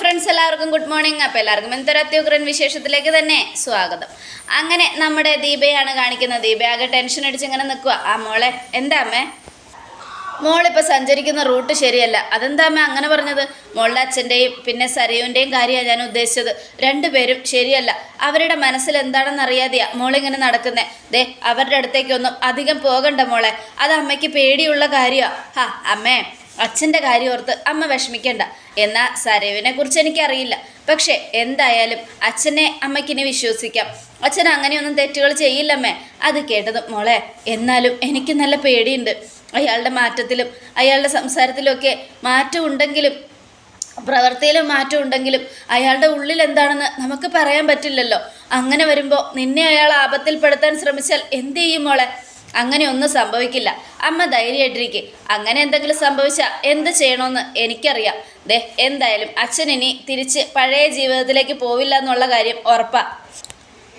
Friends എല്ലാവർക്കും good morning അപ്പോൾ എല്ലാവർക്കും എന്തൊരു അത്യുഗ്രൻ വിശേഷത്തിലേക്ക് തന്നെ സ്വാഗതം. അങ്ങനെ നമ്മുടെ ദീപയാണ് കാണിക്കുന്നത്. ദീപ ആകെ ടെൻഷൻ അടിച്ച് ഇങ്ങനെ നിൽക്കുക ആ മോളെ എന്താ അമ്മേ? മോളിപ്പോൾ സഞ്ചരിക്കുന്ന റൂട്ട് ശരിയല്ല. അതെന്താ അമ്മ അങ്ങനെ പറഞ്ഞത്? മോളുടെ അച്ഛന്റെയും പിന്നെ സരയുവിന്റെയും കാര്യമാണ് ഞാൻ ഉദ്ദേശിച്ചത്. രണ്ടുപേരും ശരിയല്ല. അവരുടെ മനസ്സിൽ എന്താണെന്ന് അറിയാതെയാ മോളിങ്ങനെ നടക്കുന്നേ. ദേ അവരുടെ അടുത്തേക്കൊന്നും അധികം പോകണ്ട മോളെ. അത് അമ്മയ്ക്ക് പേടിയുള്ള കാര്യമാണ് ഹാ അമ്മേ. അച്ഛന്റെ കാര്യം ഓർത്ത് അമ്മ വിഷമിക്കേണ്ട. എന്നാൽ സരയുവിനെ കുറിച്ച് എനിക്കറിയില്ല. പക്ഷേ എന്തായാലും അച്ഛനെ അമ്മയ്ക്കിനി വിശ്വസിക്കാം. അച്ഛൻ അങ്ങനെയൊന്നും തെറ്റുകൾ ചെയ്യില്ലമ്മേ. അത് കേട്ടത് മോളെ എന്നാലും എനിക്ക് നല്ല പേടിയുണ്ട്. അയാളുടെ മാറ്റത്തിലും അയാളുടെ സംസാരത്തിലുമൊക്കെ മാറ്റമുണ്ടെങ്കിലും പ്രവൃത്തിയിലും മാറ്റം ഉണ്ടെങ്കിലും അയാളുടെ ഉള്ളിൽ എന്താണെന്ന് നമുക്ക് പറയാൻ പറ്റില്ലല്ലോ. അങ്ങനെ വരുമ്പോൾ നിന്നെ അയാൾ ആപത്തിൽപ്പെടുത്താൻ ശ്രമിച്ചാൽ എന്ത് ചെയ്യും മോളെ? അങ്ങനെ ഒന്നും സംഭവിക്കില്ല. അമ്മ ധൈര്യമായിട്ടിരിക്കെ. അങ്ങനെ എന്തെങ്കിലും സംഭവിച്ചാൽ എന്ത് ചെയ്യണമെന്ന് എനിക്കറിയാം. ദേ എന്തായാലും അച്ഛൻ ഇനി തിരിച്ച് പഴയ ജീവിതത്തിലേക്ക് പോവില്ല എന്നുള്ള കാര്യം ഉറപ്പാ.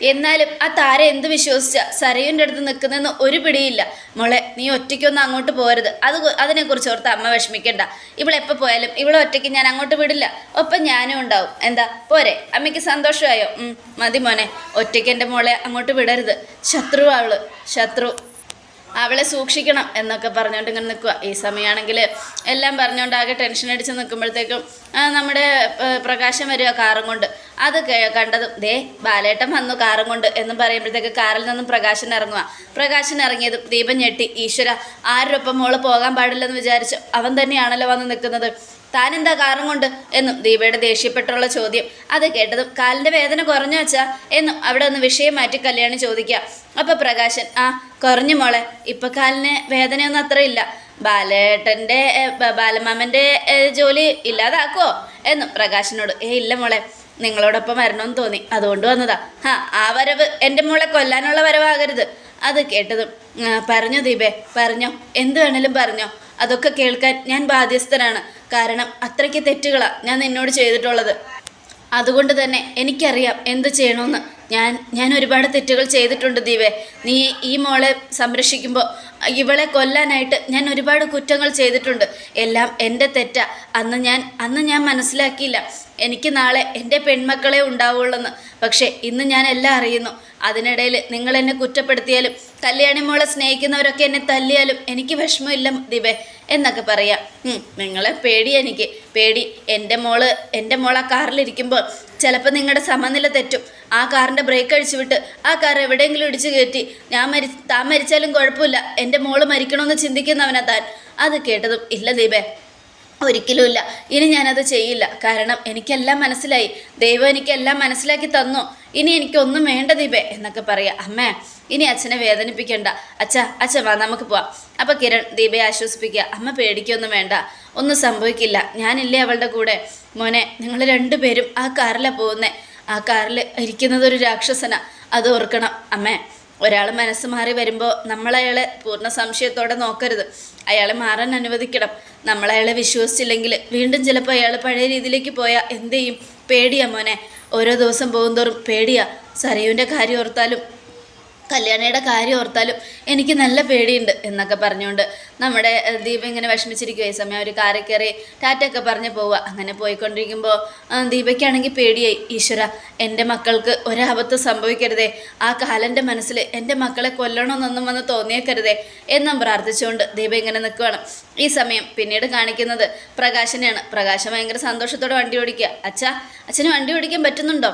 എന്നാലും ആ താര എന്ത് വിശ്വസിച്ച സരയുന്റെ അടുത്ത് നിൽക്കുന്നതെന്ന് ഒരു പിടിയില്ല. മോളെ നീ ഒറ്റയ്ക്കൊന്നും അങ്ങോട്ട് പോരുത് അത് അതിനെക്കുറിച്ച് ഓർത്ത് അമ്മ വിഷമിക്കണ്ട. ഇവളെപ്പോൾ പോയാലും ഇവളെ ഒറ്റയ്ക്ക് ഞാൻ അങ്ങോട്ട് വിടില്ല. ഒപ്പം ഞാനും ഉണ്ടാവും. എന്താ? പോരെ. അമ്മയ്ക്ക് സന്തോഷമായോ? മതി മോനെ. ഒറ്റയ്ക്ക് എന്റെ മോളെ അങ്ങോട്ട് വിടരുത്. ശത്രു അവൾ. ശത്രു അവളെ സൂക്ഷിക്കണം എന്നൊക്കെ പറഞ്ഞുകൊണ്ട് ഇങ്ങനെ നിൽക്കുക ഈ സമയമാണെങ്കിൽ എല്ലാം പറഞ്ഞുകൊണ്ട് ആകെ ടെൻഷൻ അടിച്ച് നിൽക്കുമ്പോഴത്തേക്കും നമ്മുടെ പ്രകാശം വരിക കാറും കൊണ്ട്. അത് കണ്ടതും ദേ ബാലേട്ടൻ വന്നു കാറും കൊണ്ട് എന്നും പറയുമ്പോഴത്തേക്ക് കാറിൽ നിന്നും പ്രകാശൻ ഇറങ്ങുക പ്രകാശൻ ഇറങ്ങിയതും ദീപം ഞെട്ടി ഈശ്വര ആരൊപ്പം മോൾ പോകാൻ പാടില്ലെന്ന് വിചാരിച്ച് അവൻ തന്നെയാണല്ലോ വന്ന് നിൽക്കുന്നത്. താനെന്താ കാറും കൊണ്ട്? എന്നും ദീപയുടെ ദേഷ്യപ്പെട്ടുള്ള ചോദ്യം. അത് കേട്ടതും കാലിന്റെ വേദന കുറഞ്ഞു വെച്ചാ എന്നും അവിടെ ഒന്ന് വിഷയം മാറ്റി കല്യാണം ചോദിക്കുക. അപ്പോൾ പ്രകാശൻ ആ കുറഞ്ഞു മോളെ ഇപ്പം കാലിന് വേദനയൊന്നും അത്ര ഇല്ല ബാലേട്ടന്റെ ബാലമാമന്റെ ജോലി ഇല്ലാതാക്കുമോ എന്നും പ്രകാശനോട് ഏ ഇല്ല മോളെ നിങ്ങളോടൊപ്പം വരണമെന്ന് തോന്നി. അതുകൊണ്ട് വന്നതാ. ഹാ ആ വരവ് എന്റെ മോളെ കൊല്ലാനുള്ള വരവാകരുത്. അത് കേട്ടതും പറഞ്ഞു ദീപേ പറഞ്ഞോ എന്ത് വേണേലും പറഞ്ഞോ. അതൊക്കെ കേൾക്കാൻ ഞാൻ ബാധ്യസ്ഥനാണ്. കാരണം അത്രയ്ക്ക് തെറ്റുകളാണ് ഞാൻ നിന്നോട് ചെയ്തിട്ടുള്ളത്. അതുകൊണ്ട് തന്നെ എനിക്കറിയാം എന്ത് ചെയ്യണമെന്ന് ഞാൻ ഞാൻ ഒരുപാട് തെറ്റുകൾ ചെയ്തിട്ടുണ്ട് ദീപേ. നീ ഈ മോളെ സംരക്ഷിക്കുമ്പോൾ ഇവളെ കൊല്ലാനായിട്ട് ഞാൻ ഒരുപാട് കുറ്റങ്ങൾ ചെയ്തിട്ടുണ്ട്. എല്ലാം എന്റെ തെറ്റാ. അന്ന് ഞാൻ അന്ന് ഞാൻ മനസ്സിലാക്കിയില്ല. എനിക്ക് നാളെ എന്റെ പെൺമക്കളെ ഉണ്ടാവുള്ളെന്ന്. പക്ഷേ ഇന്ന് ഞാൻ എല്ലാം അറിയുന്നു. അതിനിടയിൽ നിങ്ങൾ എന്നെ കുറ്റപ്പെടുത്തിയാലും കല്യാണി മോളെ സ്നേഹിക്കുന്നവരൊക്കെ എന്നെ തല്ലിയാലും എനിക്ക് വിഷമമില്ല ദീപേ എന്നൊക്കെ പറയാം. നിങ്ങളെ പേടി എനിക്ക്. പേടി എന്റെ മോൾ എന്റെ മോൾ ആ കാറിലിരിക്കുമ്പോൾ ചിലപ്പോൾ നിങ്ങളുടെ സമനില തെറ്റും. ആ കാറിന്റെ ബ്രേക്ക് അഴിച്ചു വിട്ട് ആ കാർ എവിടെയെങ്കിലും ഇടിച്ചു കയറ്റി. ഞാൻ മരി താൻ മരിച്ചാലും കുഴപ്പമില്ല. എന്റെ മോൾ മരിക്കണമെന്ന് ചിന്തിക്കുന്നവനാ താൻ. അത് കേട്ടതും ഇല്ല ദീപേ ഒരിക്കലുമില്ല ഇനി ഞാനത് ചെയ്യില്ല. കാരണം എനിക്കെല്ലാം മനസ്സിലായി. ദൈവം എനിക്കെല്ലാം മനസ്സിലാക്കി തന്നു. ഇനി എനിക്കൊന്നും വേണ്ട ദീപേ എന്നൊക്കെ പറയാം. അമ്മേ ഇനി അച്ഛനെ വേദനിപ്പിക്കണ്ട. അച്ഛ അച്ഛ വാ നമുക്ക് പോവാം. അപ്പോൾ കിരൺ ദീപയെ ആശ്വസിപ്പിക്കുക. അമ്മ പേടിക്കൊന്നും വേണ്ട. ഒന്നും സംഭവിക്കില്ല. ഞാനില്ലേ അവളുടെ കൂടെ. മോനെ നിങ്ങൾ രണ്ടുപേരും ആ കാറിലാണ് പോകുന്നത് ആ കാറിൽ ഇരിക്കുന്നത് ഒരു രാക്ഷസന. അത് ഓർക്കണം. അമ്മേ ഒരാൾ മനസ്സ് മാറി വരുമ്പോൾ നമ്മളയാളെ പൂർണ സംശയത്തോടെ നോക്കരുത്. അയാളെ മാറാൻ അനുവദിക്കണം. നമ്മൾ അയാളെ വിശ്വസിച്ചില്ലെങ്കിൽ വീണ്ടും ചിലപ്പോൾ അയാൾ പഴയ രീതിയിലേക്ക് പോയാൽ എന്ത് ചെയ്യും? പേടിയാ മോനെ. ഓരോ ദിവസം പോകുന്തോറും പേടിയാ. സരയുവിന്റെ കാര്യം ഓർത്താലും കല്യാണിയുടെ കാര്യം ഓർത്താലും എനിക്ക് നല്ല പേടിയുണ്ട് എന്നൊക്കെ പറഞ്ഞുകൊണ്ട് നമ്മുടെ ദീപ ഇങ്ങനെ വിഷമിച്ചിരിക്കുക ഈ സമയം ഒരു കാറിൽ കയറി ടാറ്റൊക്കെ പറഞ്ഞ് പോവുക അങ്ങനെ പോയിക്കൊണ്ടിരിക്കുമ്പോൾ ദീപയ്ക്കാണെങ്കിൽ പേടിയായി. ഈശ്വര എന്റെ മക്കൾക്ക് ഒരാപത്ത് സംഭവിക്കരുതേ. ആ കാലന്റെ മനസ്സിൽ എന്റെ മക്കളെ കൊല്ലണമെന്നൊന്നും വന്ന് തോന്നിയേക്കരുതേ എന്നും പ്രാർത്ഥിച്ചുകൊണ്ട് ദീപ ഇങ്ങനെ നിൽക്കുകയാണ് ഈ സമയം പിന്നീട് കാണിക്കുന്നത് പ്രകാശനെയാണ്. പ്രകാശം ഭയങ്കര സന്തോഷത്തോടെ വണ്ടി ഓടിക്കുക. അച്ഛാ അച്ഛന് വണ്ടി ഓടിക്കാൻ പറ്റുന്നുണ്ടോ?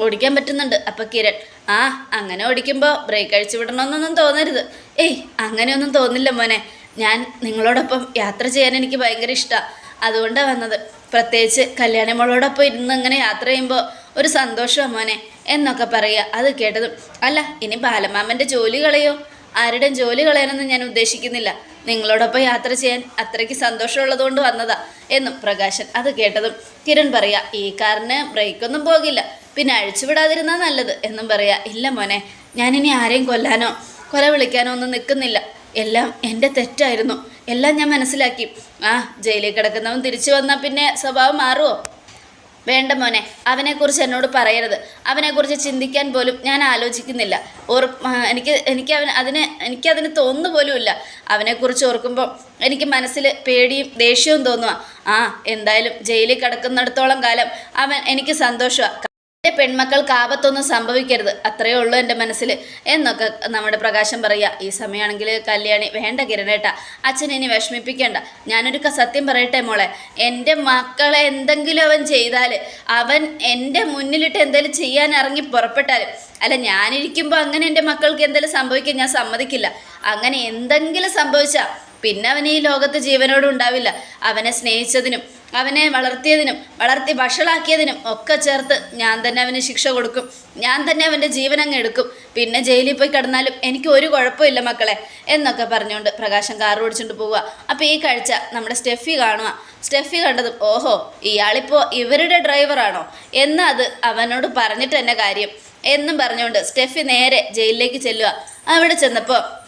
ഓടിക്കാൻ പറ്റുന്നുണ്ട്. അപ്പം കിരൺ ആ അങ്ങനെ ഓടിക്കുമ്പോൾ ബ്രേക്ക് അഴിച്ചു വിടണമെന്നൊന്നും തോന്നരുത്. ഏയ് അങ്ങനെയൊന്നും തോന്നില്ല മോനെ. ഞാൻ നിങ്ങളോടൊപ്പം യാത്ര ചെയ്യാൻ എനിക്ക് ഭയങ്കര ഇഷ്ടമാണ് അതുകൊണ്ടാണ് വന്നത്. പ്രത്യേകിച്ച് കല്യാണമോളോടൊപ്പം ഇരുന്ന് ഇങ്ങനെ യാത്ര ചെയ്യുമ്പോൾ ഒരു സന്തോഷമാണ് മോനെ. എന്നൊക്കെ പറയുക. അത് കേട്ടതും. അല്ല ഇനി ബാലമാമന്റെ ജോലി കളയോ? ആരുടെയും ജോലി കളയാനൊന്നും ഞാൻ ഉദ്ദേശിക്കുന്നില്ല. നിങ്ങളോടൊപ്പം യാത്ര ചെയ്യാൻ അത്രയ്ക്ക് സന്തോഷമുള്ളത് കൊണ്ട് വന്നതാ. എന്നും പ്രകാശൻ അത് കേട്ടതും. കിരൺ പറയുക ഈ കാറിന് ബ്രേക്കൊന്നും പോകില്ല. പിന്നെ അഴിച്ചുവിടാതിരുന്നാൽ നല്ലത് എന്നും പറയാ ഇല്ല മോനെ ഞാനിനി ആരെയും കൊല്ലാനോ കൊല വിളിക്കാനോ ഒന്നും നിൽക്കുന്നില്ല. എല്ലാം എന്റെ തെറ്റായിരുന്നു. എല്ലാം ഞാൻ മനസ്സിലാക്കി. ആ ജയിലിൽ കിടക്കുന്നവൻ തിരിച്ചു വന്നാൽ പിന്നെ സ്വഭാവം മാറുമോ വേണ്ട മോനെ അവനെക്കുറിച്ച് എന്നോട് പറയരുത്. അവനെക്കുറിച്ച് ചിന്തിക്കാൻ പോലും ഞാൻ ആലോചിക്കുന്നില്ല. ഓർ എനിക്ക് എനിക്ക് അവൻ അതിന് എനിക്കതിന് തോന്നുന്നു പോലുമില്ല. അവനെക്കുറിച്ച് ഓർക്കുമ്പോൾ എനിക്ക് മനസ്സിൽ പേടിയും ദേഷ്യവും തോന്നുക ആ എന്തായാലും ജയിലിൽ കിടക്കുന്നിടത്തോളം കാലം അവൻ എനിക്ക് സന്തോഷമാണ് എന്റെ പെൺമക്കൾക്ക് ആപത്തൊന്നും സംഭവിക്കരുത്. അത്രയേ ഉള്ളൂ എന്റെ മനസ്സിൽ എന്നൊക്കെ നമ്മുടെ പ്രകാശം പറയുക. ഈ സമയമാണെങ്കിൽ കല്യാണി വേണ്ട കിരണേട്ട അച്ഛൻ ഇനി വിഷമിപ്പിക്കേണ്ട. ഞാനൊരു സത്യം പറയട്ടെ മോളെ. എന്റെ മക്കളെ എന്തെങ്കിലും അവൻ ചെയ്താൽ അവൻ എന്റെ മുന്നിലിട്ട് എന്തെങ്കിലും ചെയ്യാൻ ഇറങ്ങി പുറപ്പെട്ടാൽ അല്ല ഞാനിരിക്കുമ്പോൾ അങ്ങനെ എന്റെ മക്കൾക്ക് എന്തെങ്കിലും സംഭവിക്കാൻ ഞാൻ സമ്മതിക്കില്ല. അങ്ങനെ എന്തെങ്കിലും സംഭവിച്ചാൽ പിന്നെ അവൻ ഈ ലോകത്ത് ജീവനോട് ഉണ്ടാവില്ല. അവനെ സ്നേഹിച്ചതിനും അവനെ വളർത്തിയതിനും വളർത്തി വഷളാക്കിയതിനും ഒക്കെ ചേർത്ത് ഞാൻ തന്നെ അവന് ശിക്ഷ കൊടുക്കും. ഞാൻ തന്നെ അവന്റെ ജീവൻ അങ്ങ് എടുക്കും. പിന്നെ ജയിലിൽ പോയി കിടന്നാലും എനിക്ക് ഒരു കുഴപ്പമില്ല മക്കളെ എന്നൊക്കെ പറഞ്ഞുകൊണ്ട് പ്രകാശം കാർ ഓടിച്ചുകൊണ്ട് പോവുക. അപ്പോൾ ഈ കാഴ്ച നമ്മുടെ സ്റ്റെഫി കാണുക. സ്റ്റെഫി കണ്ടതും ഓഹോ ഇയാളിപ്പോൾ ഇവരുടെ ഡ്രൈവറാണോ എന്ന് അത് അവനോട് പറഞ്ഞിട്ട് തന്നെ കാര്യം. എന്നും പറഞ്ഞുകൊണ്ട് സ്റ്റെഫി നേരെ ജയിലിലേക്ക് ചെല്ലുക. അവിടെ ചെന്നപ്പോൾ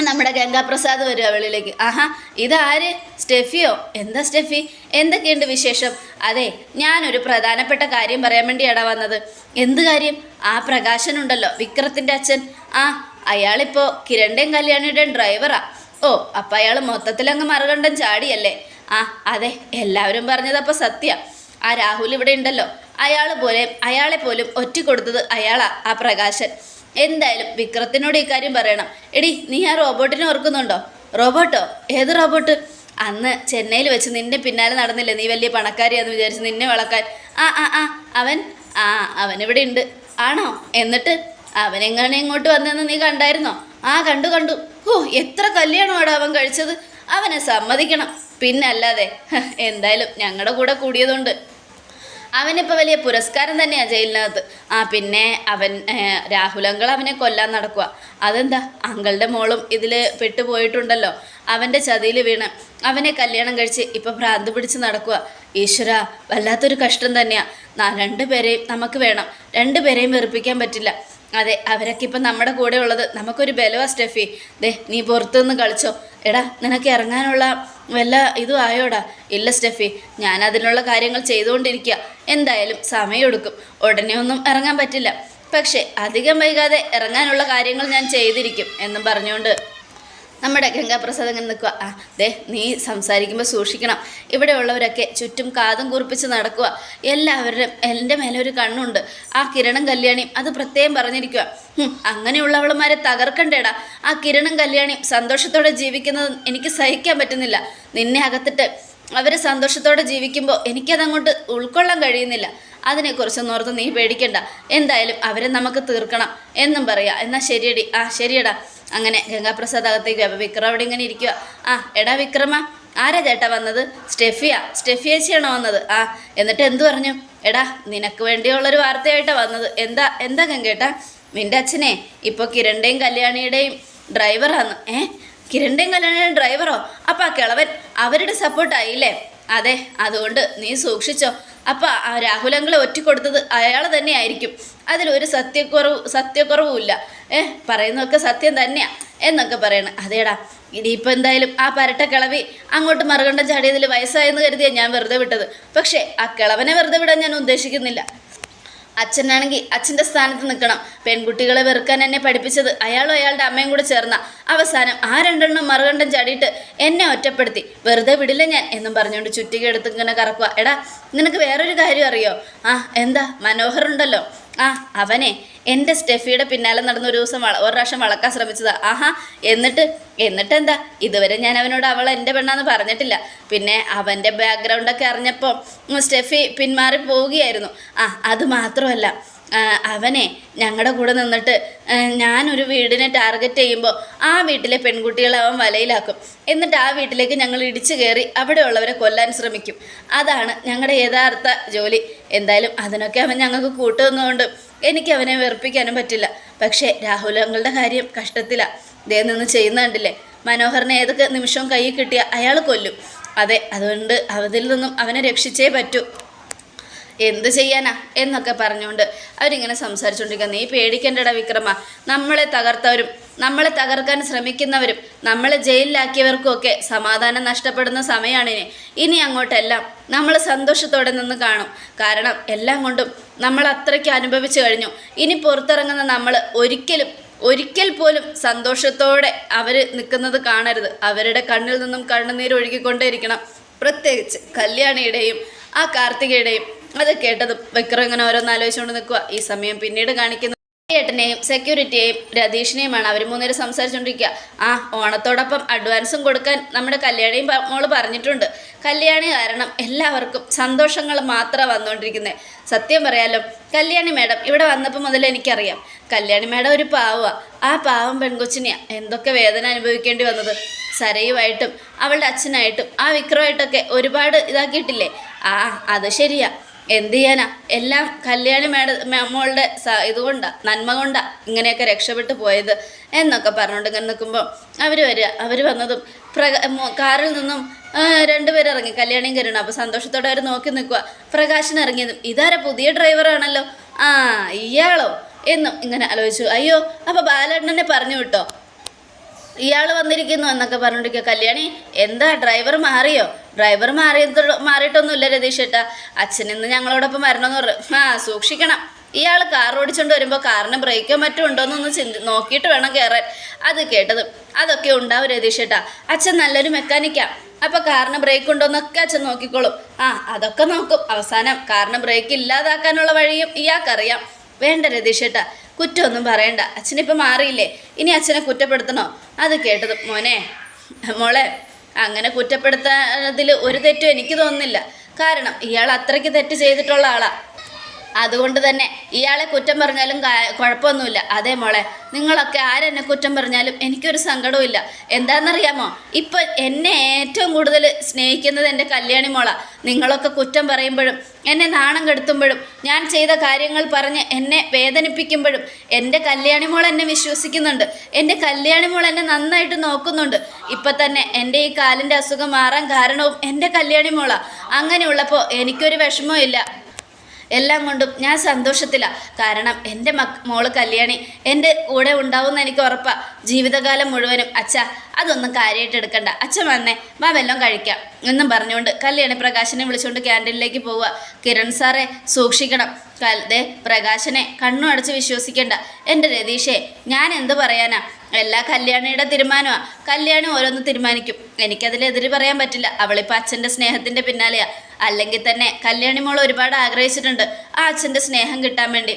നമ്മുടെ ഗംഗാപ്രസാദ് വരും അവളിലേക്ക്. ആഹാ ഇതാര്? സ്റ്റെഫിയോ? എന്താ സ്റ്റെഫി? എന്തൊക്കെയുണ്ട് വിശേഷം? അതെ ഞാനൊരു പ്രധാനപ്പെട്ട കാര്യം പറയാൻ വേണ്ടിയാണ് വന്നത്. എന്ത് കാര്യം? ആ പ്രകാശനുണ്ടല്ലോ വിക്രത്തിന്റെ അച്ഛൻ. ആ അയാളിപ്പോൾ കിരണ്ടയും കല്യാണിയുടെ ഡ്രൈവറാ. ഓ അപ്പം അയാൾ മൊത്തത്തിലങ്ങ് മറുകണ്ടം ചാടിയല്ലേ? ആ അതെ എല്ലാവരും പറഞ്ഞതപ്പോൾ സത്യ. ആ രാഹുൽ ഇവിടെ ഉണ്ടല്ലോ. അയാൾ പോലെ അയാളെ പോലും ഒറ്റ കൊടുത്തത് അയാളാ ആ പ്രകാശൻ. എന്തായാലും വിക്രത്തിനോട് ഈ കാര്യം പറയണം. എടി നീ ആ റോബോട്ടിനെ ഓർക്കുന്നുണ്ടോ? റോബോട്ടോ? ഏത് റോബോട്ട്? അന്ന് ചെന്നൈയിൽ വെച്ച് നിന്റെ പിന്നാലെ നടന്നില്ലേ? നീ വലിയ പണക്കാരിയാന്ന് വിചാരിച്ച് നിന്നെ വളക്കാൻ. ആ ആ ആ അവൻ? ആ അവൻ ഇവിടെ ഉണ്ട്. ആണോ? എന്നിട്ട് അവനെങ്ങനെ ഇങ്ങോട്ട് വന്നെന്ന് നീ കണ്ടായിരുന്നോ? ആ കണ്ടു കണ്ടു. ഓ എത്ര കല്യാണമാടോ അവൻ കഴിച്ചത്. അവനെ സമ്മതിക്കണം. പിന്നല്ലാതെ എന്തായാലും ഞങ്ങളുടെ കൂടെ കൂടിയതുകൊണ്ട് അവനിപ്പോൾ വലിയ പുരസ്കാരം തന്നെയാണ് ജയിലിനകത്ത്. ആ പിന്നെ അവൻ രാഹുലങ്കൾ അവനെ കൊല്ലാൻ നടക്കുക അതെന്താ? അങ്കളുടെ മോളും ഇതിൽ പെട്ടുപോയിട്ടുണ്ടല്ലോ. അവന്റെ ചതിയിൽ വീണ്. അവനെ കല്യാണം കഴിച്ച് ഇപ്പം ഭ്രാന്ത് പിടിച്ച് നടക്കുക ഈശ്വര വല്ലാത്തൊരു കഷ്ടം തന്നെയാണ് രണ്ടുപേരെയും നമുക്ക് വേണം. രണ്ടുപേരെയും വെറുപ്പിക്കാൻ പറ്റില്ല. അതെ അവരൊക്കെ ഇപ്പം നമ്മുടെ കൂടെ ഉള്ളത്. നമുക്കൊരു ബലവാ സ്റ്റെഫി. ദേ നീ പുറത്തുനിന്ന് കളിച്ചോ. എടാ നിനക്ക് ഇറങ്ങാനുള്ള വല്ല ഇതും ആയോടാ? ഇല്ല സ്റ്റെഫി. ഞാൻ അതിനുള്ള കാര്യങ്ങൾ ചെയ്തുകൊണ്ടിരിക്കുക എന്തായാലും സമയമെടുക്കും. ഉടനെ ഒന്നും ഇറങ്ങാൻ പറ്റില്ല. പക്ഷേ അധികം വൈകാതെ ഇറങ്ങാനുള്ള കാര്യങ്ങൾ ഞാൻ ചെയ്തിരിക്കും എന്നും പറഞ്ഞുകൊണ്ട്. നമ്മുടെ ഗംഗാപ്രസാദ് ഇങ്ങനെ നിൽക്കുക ആ ദേ നീ സംസാരിക്കുമ്പോൾ സൂക്ഷിക്കണം. ഇവിടെയുള്ളവരൊക്കെ ചുറ്റും കാതും കുറിപ്പിച്ച് നടക്കുക എല്ലാവരുടെയും എന്റെ മേലെ ഒരു കണ്ണുണ്ട്. ആ കിരണം കല്യാണിയും അത് പ്രത്യേകം പറഞ്ഞിരിക്കുക അങ്ങനെയുള്ളവളുമാരെ തകർക്കണ്ടേടാ. ആ കിരണം കല്യാണിയും സന്തോഷത്തോടെ ജീവിക്കുന്നത് എനിക്ക് സഹിക്കാൻ പറ്റുന്നില്ല. നിന്നെ അകത്തിട്ട് അവർ സന്തോഷത്തോടെ ജീവിക്കുമ്പോൾ എനിക്കതങ്ങോട്ട് ഉൾക്കൊള്ളാൻ കഴിയുന്നില്ല. അതിനെക്കുറിച്ചൊന്നും ഓർത്ത് നീ പേടിക്കണ്ട. എന്തായാലും അവരെ നമുക്ക് തീർക്കണം എന്നും പറയാ. എന്നാൽ ശരിയടി. ആ ശരിയടാ. അങ്ങനെ ഗംഗാപ്രസാദ് അകത്തേക്ക് അപ്പോൾ വിക്രം അവിടെ ഇങ്ങനെ ഇരിക്കുക ആ എടാ വിക്രമ ആരാ ചേട്ടാ വന്നത്? സ്റ്റെഫിയ. സ്റ്റെഫിയേച്ചിയാണോ വന്നത്? ആ എന്നിട്ട് എന്തു പറഞ്ഞു? എടാ നിനക്ക് വേണ്ടിയുള്ളൊരു വാർത്തയായിട്ടാണ് വന്നത്. എന്താ എന്താ ഗംഗേട്ടാ? നിന്റെ അച്ഛനെ ഇപ്പോൾ കിരണ്ടേയും കല്യാണിയുടെയും ഡ്രൈവറാണ് ഏ? കിരണിന്റെയും കല്യാണിയുടെ ഡ്രൈവറോ അപ്പം ആ കിളവൻ അവരുടെ സപ്പോർട്ടായില്ലേ അതെ അതുകൊണ്ട് നീ സൂക്ഷിച്ചോ. അപ്പം ആ രാഹുലങ്ങളെ ഒറ്റക്കൊടുത്തത് അയാൾ തന്നെയായിരിക്കും. അതിലൊരു സത്യക്കുറവ് സത്യക്കുറവുമില്ല. ഏ പറയുന്നതൊക്കെ സത്യം തന്നെയാ എന്നൊക്കെ പറയണം. അതേടാ ഇനിയിപ്പോൾ എന്തായാലും ആ പരട്ട കിളവി അങ്ങോട്ട് മറുകണ്ടം ചാടിയതിൽ വയസ്സായെന്ന് കരുതിയാണ് ഞാൻ വെറുതെ വിട്ടത്. പക്ഷേ ആ കിളവനെ വെറുതെ വിടാൻ ഞാൻ ഉദ്ദേശിക്കുന്നില്ല. അച്ഛനാണെങ്കിൽ അച്ഛന്റെ സ്ഥാനത്ത് നിൽക്കണം. പെൺകുട്ടികളെ വെറുക്കാൻ എന്നെ പഠിപ്പിച്ചത് അയാളും അയാളുടെ അമ്മയും കൂടെ ചേർന്ന. അവസാനം ആ രണ്ടെണ്ണം മറുകണ്ടം ചാടിയിട്ട് എന്നെ ഒറ്റപ്പെടുത്തി. വെറുതെ വിടില്ല ഞാൻ എന്നും പറഞ്ഞുകൊണ്ട് ചുറ്റിക എടുത്ത് ഇങ്ങനെ കറക്കുക എടാ നിനക്ക് വേറൊരു കാര്യം അറിയോ? ആ എന്താ? മനോഹർ ഉണ്ടല്ലോ. ആ അവനെ. എന്റെ സ്റ്റെഫിയുടെ പിന്നാലെ നടന്ന ഒരു ദിവസം വള ഒരു പ്രാവശ്യം വളക്കാൻ ശ്രമിച്ചതാ. ആഹാ എന്നിട്ട് എന്നിട്ട് എന്താ ഇതുവരെ ഞാൻ അവനോട് അവൾ എന്റെ പെണ്ണാന്ന് പറഞ്ഞിട്ടില്ല. പിന്നെ അവന്റെ ബാക്ക്ഗ്രൗണ്ടൊക്കെ അറിഞ്ഞപ്പോൾ സ്റ്റെഫി പിന്മാറി പോവുകയായിരുന്നു. ആ അത് മാത്രമല്ല അവനെ ഞങ്ങളുടെ കൂടെ നിന്നിട്ട് ഞാനൊരു വീടിനെ ടാർഗറ്റ് ചെയ്യുമ്പോൾ ആ വീട്ടിലെ പെൺകുട്ടികളെ അവൻ വലയിലാക്കും. എന്നിട്ട് ആ വീട്ടിലേക്ക് ഞങ്ങൾ ഇടിച്ചു കയറി അവിടെയുള്ളവരെ കൊല്ലാൻ ശ്രമിക്കും. അതാണ് ഞങ്ങളുടെ യഥാർത്ഥ ജോലി. എന്തായാലും അതിനൊക്കെ അവൻ ഞങ്ങൾക്ക് കൂട്ടുന്നതുകൊണ്ട് എനിക്ക് അവനെ വെറുപ്പിക്കാനും പറ്റില്ല. പക്ഷേ രാഹുൽ അങ്ങളുടെ കാര്യം കഷ്ടത്തില. ഇതേ നിന്ന് ചെയ്യുന്ന കണ്ടില്ലേ മനോഹറിനെ ഏതൊക്കെ നിമിഷവും കയ്യിൽ കിട്ടിയ അയാൾ കൊല്ലും. അതെ അതുകൊണ്ട് അതിൽ നിന്നും അവനെ രക്ഷിച്ചേ പറ്റൂ. എന്ത് ചെയ്യാനാ എന്നൊക്കെ പറഞ്ഞുകൊണ്ട് അവരിങ്ങനെ സംസാരിച്ചുകൊണ്ടിരിക്കുക നീ പേടിക്കണ്ടടാ വിക്രമ. നമ്മളെ തകർത്തവരും നമ്മളെ തകർക്കാൻ ശ്രമിക്കുന്നവരും നമ്മളെ ജയിലിലാക്കിയവർക്കും ഒക്കെ സമാധാനം നഷ്ടപ്പെടുന്ന സമയമാണിനി ഇനി. അങ്ങോട്ടെല്ലാം നമ്മൾ സന്തോഷത്തോടെ നിന്ന് കാണും. കാരണം എല്ലാം കൊണ്ടും നമ്മൾ അത്രയ്ക്ക് അനുഭവിച്ചു കഴിഞ്ഞു. ഇനി പുറത്തിറങ്ങുന്ന നമ്മൾ ഒരിക്കലും ഒരിക്കൽ പോലും സന്തോഷത്തോടെ അവർ നിൽക്കുന്നത് കാണരുത്. അവരുടെ കണ്ണിൽ നിന്നും കണ്ണുനീർ ഒഴുകിക്കൊണ്ടേയിരിക്കണം. പ്രത്യേകിച്ച് കല്യാണിയുടെയും ആ കാർത്തികയുടെയും അത് കേട്ടതും വിക്രം ഇങ്ങനെ ഓരോന്ന് ആലോചിച്ചുകൊണ്ട് നിൽക്കുക. ഈ സമയം പിന്നീട് കാണിക്കുന്ന. ഏട്ടനെയും സെക്യൂരിറ്റിയെയും രതീഷിനെയുമാണ് അവർ മൂന്നേരം സംസാരിച്ചുകൊണ്ടിരിക്കുക ആ ഓണത്തോടൊപ്പം അഡ്വാൻസും കൊടുക്കാൻ നമ്മുടെ കല്യാണിയും മോൾ പറഞ്ഞിട്ടുണ്ട്. കല്യാണി കാരണം എല്ലാവർക്കും സന്തോഷങ്ങൾ മാത്രമാണ് വന്നുകൊണ്ടിരിക്കുന്നത് സത്യം പറയാലോ കല്യാണി മാഡം ഇവിടെ വന്നപ്പോൾ മുതൽ എനിക്കറിയാം. കല്യാണി മാഡം ഒരു പാവമാണ് ആ പാവം പെൺകൊച്ചിനെയാണ് എന്തൊക്കെ വേദന അനുഭവിക്കേണ്ടി വന്നത്. സരയുമായിട്ടും അവളുടെ അച്ഛനായിട്ടും ആ വിക്രമായിട്ടൊക്കെ ഒരുപാട് ഇതാക്കിയിട്ടില്ലേ? ആ അത് ശരിയാ. എന്ത് ചെയ്യാനാ? എല്ലാം കല്യാണി മേഡ മോളുടെ ഇതുകൊണ്ടാ നന്മ കൊണ്ടാ ഇങ്ങനെയൊക്കെ രക്ഷപ്പെട്ടു പോയത് എന്നൊക്കെ പറഞ്ഞുകൊണ്ട് ഇങ്ങനെ നിൽക്കുമ്പോൾ അവർ വരിക. അവർ വന്നതും പ്രക കാറിൽ നിന്നും ആ, രണ്ടുപേരും ഇറങ്ങി. കല്യാണിയും കരുണ. അപ്പോൾ സന്തോഷത്തോടെ അവർ നോക്കി നിൽക്കുക പ്രകാശൻ ഇറങ്ങിയതും ഇതാരെ പുതിയ ഡ്രൈവറാണല്ലോ ആ ഇയാളോ? എന്നും ഇങ്ങനെ ആലോചിച്ചു. അയ്യോ അപ്പോൾ ബാലണ്ണനെ പറഞ്ഞു വിട്ടോ? ഇയാൾ വന്നിരിക്കുന്നു എന്നൊക്കെ പറഞ്ഞിരിക്കുക കല്യാണി എന്താ? ഡ്രൈവർ മാറിയോ? ഡ്രൈവർ മാറിയത് മാറിയിട്ടൊന്നുമില്ല രതീഷ് ഏട്ടാ. അച്ഛനിന്ന് ഞങ്ങളോടൊപ്പം വരണമെന്ന് പറഞ്ഞു. ആ സൂക്ഷിക്കണം. ഇയാൾ കാർ ഓടിച്ചുകൊണ്ട് വരുമ്പോൾ കാറിന് ബ്രേക്കോ മറ്റോ ഉണ്ടോയെന്നൊന്ന് ചിന്തി നോക്കിയിട്ട് വേണം കയറാൻ അത് കേട്ടത്. അതൊക്കെ ഉണ്ടാവും രതീഷ് ഏട്ടാ. അച്ഛൻ നല്ലൊരു മെക്കാനിക്കാ അപ്പോൾ കാറിന് ബ്രേക്ക് ഉണ്ടോയെന്നൊക്കെ അച്ഛൻ നോക്കിക്കോളും. ആ അതൊക്കെ നോക്കും. അവസാനം കാറിന് ബ്രേക്ക് ഇല്ലാതാക്കാനുള്ള വഴിയും ഇയാൾക്കറിയാം. വേണ്ട രതീഷ് ഏട്ടാ. കുറ്റമൊന്നും പറയണ്ട. അച്ഛനിപ്പോൾ മാറിയില്ലേ? ഇനി അച്ഛനെ കുറ്റപ്പെടുത്തണോ? അത് കേട്ടത്. മോനെ മോളെ അങ്ങനെ കുറ്റപ്പെടുത്താതിൽ ഒരു തെറ്റും എനിക്ക് തോന്നുന്നില്ല. കാരണം ഇയാൾ അത്രയ്ക്ക് തെറ്റ് ചെയ്തിട്ടുള്ള ആളാ. അതുകൊണ്ട് തന്നെ ഇയാളെ കുറ്റം പറഞ്ഞാലും കുഴപ്പമൊന്നുമില്ല. അതേ മോളെ നിങ്ങളൊക്കെ ആരെന്നെ കുറ്റം പറഞ്ഞാലും എനിക്കൊരു സങ്കടവും ഇല്ല എന്താണെന്നറിയാമോ? ഇപ്പം എന്നെ ഏറ്റവും കൂടുതൽ സ്നേഹിക്കുന്നത് എന്റെ കല്യാണി മോള. നിങ്ങളൊക്കെ കുറ്റം പറയുമ്പോഴും എന്നെ നാണം കെടുത്തുമ്പോഴും ഞാൻ ചെയ്ത കാര്യങ്ങൾ പറഞ്ഞ് എന്നെ വേദനിപ്പിക്കുമ്പോഴും എന്റെ കല്യാണി മോൾ എന്നെ വിശ്വസിക്കുന്നുണ്ട്. എന്റെ കല്യാണി മോൾ എന്നെ നന്നായിട്ട് നോക്കുന്നുണ്ട്. ഇപ്പം തന്നെ എന്റെ ഈ കാലിന്റെ അസുഖം മാറാൻ കാരണവും എന്റെ കല്യാണി മോള. അങ്ങനെയുള്ളപ്പോൾ എനിക്കൊരു വിഷമവും ഇല്ല എല്ലാം കൊണ്ടും ഞാൻ സന്തോഷത്തിലാണ് കാരണം എന്റെ മക് മോൾ കല്യാണി എന്റെ കൂടെ ഉണ്ടാവുമെന്ന് എനിക്ക് ഉറപ്പാണ് ജീവിതകാലം മുഴുവനും അച്ഛ അതൊന്നും കാര്യമായിട്ട് എടുക്കണ്ട. അച്ഛൻ വന്നേ വാ വെല്ലം കഴിക്കാം. എന്നും പറഞ്ഞുകൊണ്ട് കല്യാണി പ്രകാശനെ വിളിച്ചുകൊണ്ട് ക്യാന്റീനിലേക്ക് പോവുക. കിരൺ സാറെ സൂക്ഷിക്കണം. ദേ പ്രകാശനെ കണ്ണു അടച്ച് വിശ്വസിക്കണ്ട. എന്റെ രതീഷേ ഞാൻ എന്ത് പറയാനാ? എല്ലാ കല്യാണിയുടെ തീരുമാനമാണ് കല്യാണി ഓരോന്ന് തീരുമാനിക്കും. എനിക്കതിലെതിര് പറയാൻ പറ്റില്ല. അവളിപ്പോൾ അച്ഛന്റെ സ്നേഹത്തിന്റെ പിന്നാലെയാ. അല്ലെങ്കിൽ തന്നെ കല്യാണി മോൾ ഒരുപാട് ആഗ്രഹിച്ചിട്ടുണ്ട് ആ അച്ഛന്റെ സ്നേഹം കിട്ടാൻ വേണ്ടി.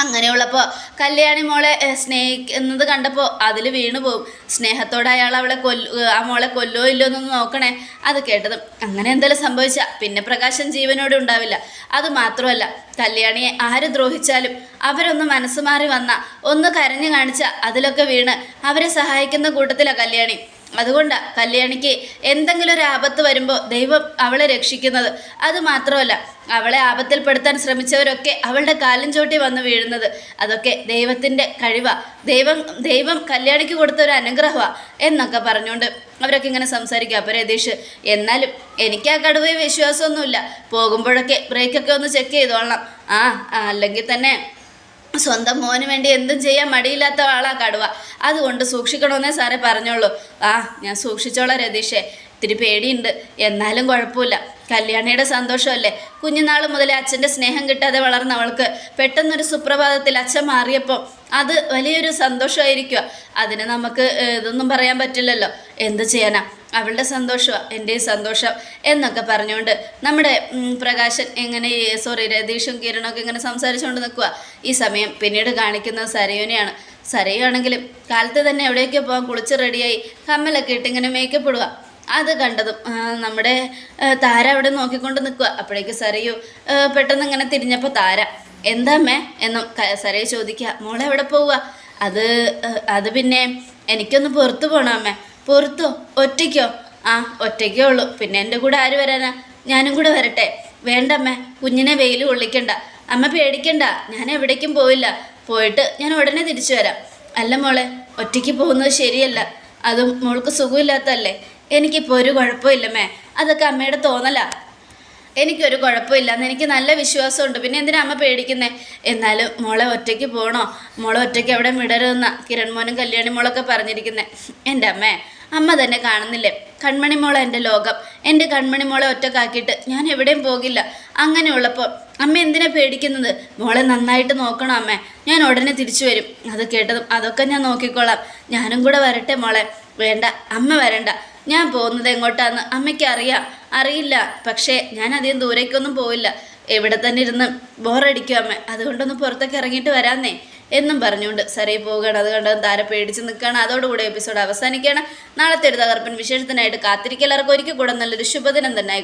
അങ്ങനെയുള്ളപ്പോൾ കല്യാണി മോളെ സ്നേഹിക്കുന്നത് കണ്ടപ്പോൾ അതിൽ വീണു പോകും സ്നേഹത്തോടെ അയാൾ അവളെ കൊല്ലു ആ മോളെ കൊല്ലോ ഇല്ലോ എന്നൊന്ന് നോക്കണേ. അത് കേട്ടതും അങ്ങനെ എന്തെങ്കിലും സംഭവിച്ചാൽ പിന്നെ പ്രകാശം ജീവനോടെ ഉണ്ടാവില്ല. അത് മാത്രമല്ല കല്യാണിയെ ആര് ദ്രോഹിച്ചാലും അവരൊന്ന് മനസ്സ് മാറി വന്ന ഒന്ന് കരഞ്ഞു കാണിച്ചാൽ അതിലൊക്കെ വീണ് അവരെ സഹായിക്കുന്ന കൂട്ടത്തിലാണ് കല്യാണി. അതുകൊണ്ടാണ് കല്യാണിക്ക് എന്തെങ്കിലും ഒരു ആപത്ത് വരുമ്പോൾ ദൈവം അവളെ രക്ഷിക്കുന്നത്. അത് മാത്രമല്ല അവളെ ആപത്തിൽപ്പെടുത്താൻ ശ്രമിച്ചവരൊക്കെ അവളുടെ കാലും ചോട്ടി വന്ന് വീഴുന്നത്. അതൊക്കെ ദൈവത്തിന്റെ കഴിവാണ് ദൈവം ദൈവം കല്യാണിക്ക് കൊടുത്ത ഒരു അനുഗ്രഹമാണ് എന്നൊക്കെ പറഞ്ഞുകൊണ്ട് അവരൊക്കെ ഇങ്ങനെ സംസാരിക്കുക അപ്പോൾ രതീഷ് എന്നാലും എനിക്ക് ആ കടുവയെ വിശ്വാസമൊന്നുമില്ല. പോകുമ്പോഴൊക്കെ ബ്രേക്കൊക്കെ ഒന്ന് ചെക്ക് ചെയ്തോളണം. ആ, അല്ലെങ്കിൽ തന്നെ സ്വന്തം മോന് വേണ്ടി എന്തും ചെയ്യാൻ മടിയില്ലാത്ത ആളാ കടുവ. അതുകൊണ്ട് സൂക്ഷിക്കണമെന്നേ സാറേ പറഞ്ഞോളൂ. ആ ഞാൻ സൂക്ഷിച്ചോളാം രതീഷേ. ഇത്തിരി പേടിയുണ്ട്. എന്നാലും കുഴപ്പമില്ല. കല്യാണിയുടെ സന്തോഷമല്ലേ? കുഞ്ഞുനാൾ മുതൽ അച്ഛന്റെ സ്നേഹം കിട്ടാതെ വളർന്ന അവൾക്ക് പെട്ടെന്നൊരു സുപ്രഭാതത്തിൽ അച്ഛൻ മാറിയപ്പോൾ അത് വലിയൊരു സന്തോഷമായിരിക്കുക. അതിന് നമുക്ക് ഇതൊന്നും പറയാൻ പറ്റില്ലല്ലോ. എന്ത് ചെയ്യാനാ? അവളുടെ സന്തോഷമാണ് എന്റെയും സന്തോഷം എന്നൊക്കെ പറഞ്ഞുകൊണ്ട് നമ്മുടെ പ്രകാശൻ എങ്ങനെ സോറി രതീഷും കിരണൊക്കെ ഇങ്ങനെ സംസാരിച്ചുകൊണ്ട് നിൽക്കുക ഈ സമയം പിന്നീട് കാണിക്കുന്നത് സരയുനെയാണ്. സരയുവാണെങ്കിലും കാലത്ത് തന്നെ എവിടെയൊക്കെ പോകാൻ കുളിച്ച് റെഡിയായി കമ്മലൊക്കെ ഇട്ട് ഇങ്ങനെ മേക്കപ്പ് ഇടുക അത് കണ്ടതും നമ്മുടെ താര അവിടെ നോക്കിക്കൊണ്ട് നിൽക്കുക അപ്പോഴേക്ക് സരയു പെട്ടെന്ന് ഇങ്ങനെ തിരിഞ്ഞപ്പോൾ താര എന്താ അമ്മേ? എന്നും സരയു ചോദിക്കുക മോളെ എവിടെ പോവുക അത് അത് പിന്നെ എനിക്കൊന്ന് പുറത്തു പോകണം അമ്മേ. പുറത്തോ? ഒറ്റയ്ക്കോ? ആ ഒറ്റയ്ക്കേ ഉള്ളൂ. പിന്നെ എന്റെ കൂടെ ആര് വരാനാ? ഞാനും കൂടെ വരട്ടെ. വേണ്ടമ്മേ കുഞ്ഞിനെ വെയിൽ കൊള്ളിക്കണ്ട. അമ്മ പേടിക്കണ്ട ഞാൻ എവിടേക്കും പോയില്ല പോയിട്ട് ഞാൻ ഉടനെ തിരിച്ചു വരാം. അല്ല മോളെ ഒറ്റയ്ക്ക് പോകുന്നത് ശരിയല്ല. അതും മോൾക്ക് സുഖമില്ലാത്തല്ലേ എനിക്കിപ്പോൾ ഒരു കുഴപ്പമില്ലമ്മേ അതൊക്കെ അമ്മയുടെ തോന്നലാ. എനിക്കൊരു കുഴപ്പമില്ല. എന്ന് എനിക്ക് നല്ല വിശ്വാസമുണ്ട്. പിന്നെ എന്തിനാ അമ്മ പേടിക്കുന്നത് എന്നാലും മോളെ ഒറ്റയ്ക്ക് പോകണോ മോളെ ഒറ്റയ്ക്ക് എവിടെ വിടരുതെന്ന കിരൺ മോനും കല്യാണി മോളൊക്കെ പറഞ്ഞിരിക്കുന്നത് എന്റെ അമ്മേ അമ്മ തന്നെ കാണുന്നില്ലേ? കൺമണി മോളെ എന്റെ ലോകം. എന്റെ കൺമണി മോളെ ഒറ്റക്കാക്കിയിട്ട് ഞാൻ എവിടെയും പോകില്ല. അങ്ങനെയുള്ളപ്പോൾ അമ്മ എന്തിനാ പേടിക്കുന്നത്? മോളെ നന്നായിട്ട് നോക്കണം അമ്മ. ഞാൻ ഉടനെ തിരിച്ചു വരും. അത് കേട്ടതും അതൊക്കെ ഞാൻ നോക്കിക്കോളാം. ഞാനും കൂടെ വരട്ടെ മോളെ. വേണ്ട അമ്മ വരണ്ട. ഞാൻ പോകുന്നത് എങ്ങോട്ടാന്ന് അമ്മയ്ക്ക് അറിയാം. അറിയില്ല. പക്ഷേ ഞാൻ അധികം ദൂരേക്കൊന്നും പോവില്ല. എവിടെ തന്നെ ഇരുന്ന് ബോറടിക്കും അമ്മ. അതുകൊണ്ടൊന്ന് പുറത്തേക്ക് ഇറങ്ങിയിട്ട് വരാന്നേ. എന്നും പറഞ്ഞുകൊണ്ട് സരേ പോവുകയാണ്. അത് കണ്ട് താര പേടിച്ച് നിൽക്കുകയാണ്. അതോടുകൂടി എപ്പിസോഡ് അവസാനിക്കുകയാണ്. നാളത്തെ ഒരു തകർപ്പൻ വിശേഷത്തിനായിട്ട് കാത്തിരിക്കലർക്ക് ഒരിക്കൽ കൂടെ നല്ലൊരു ശുഭദിനം തന്നെ